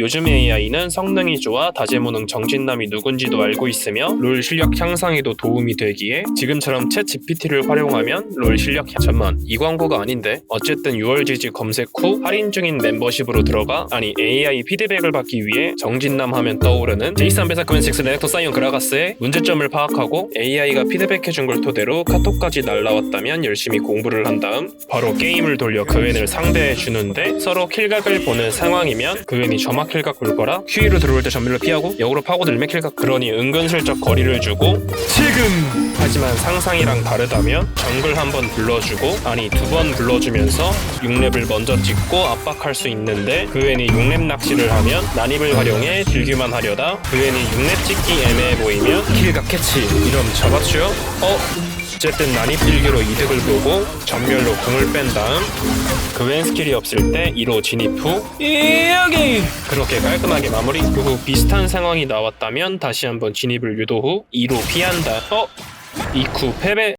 요즘 AI는 성능이 좋아 다재무능 정진남이 누군지도 알고 있으며 롤 실력 향상에도 도움이 되기에 지금처럼 챗 GPT를 활용하면 롤 실력 향... 잠만 이 광고가 아닌데? 어쨌든 6월 지지 검색 후 할인 중인 멤버십으로 들어가 아니 AI 피드백을 받기 위해 정진남 하면 떠오르는 제이슨 베사크맨식스 레넥터 사이언 그라가스의 문제점을 파악하고 AI가 피드백해준 걸 토대로 카톡까지 날라왔다면 열심히 공부를 한 다음 바로 게임을 돌려 그웬을 상대해 주는데 서로 킬각을 보는 상황이면 그웬이 점화 킬각 볼 거라 QE로 들어올 때 전멸로 피하고 역으로 파고 들면 킬각. 그러니 은근슬쩍 거리를 주고 지금 하지만 상상이랑 다르다면 정글 한 번 불러주고 아니 두 번 불러주면서 6렙을 먼저 찍고 압박할 수 있는데 그웬이 6렙 낚시를 하면 난입을 활용해 딜규만 하려다 그웬이 6렙 찍기 애매해 보이면 킬각 캐치 이럼 잡았죠? 어? 어쨌든 난입 딜교로 이득을 보고 전멸로 궁을 뺀 다음 그 웬 스킬이 없을 때 2로 진입 후 여기 그렇게 깔끔하게 마무리 그후 비슷한 상황이 나왔다면 다시 한번 진입을 유도 후 2로 피한다 어? 이쿠 패배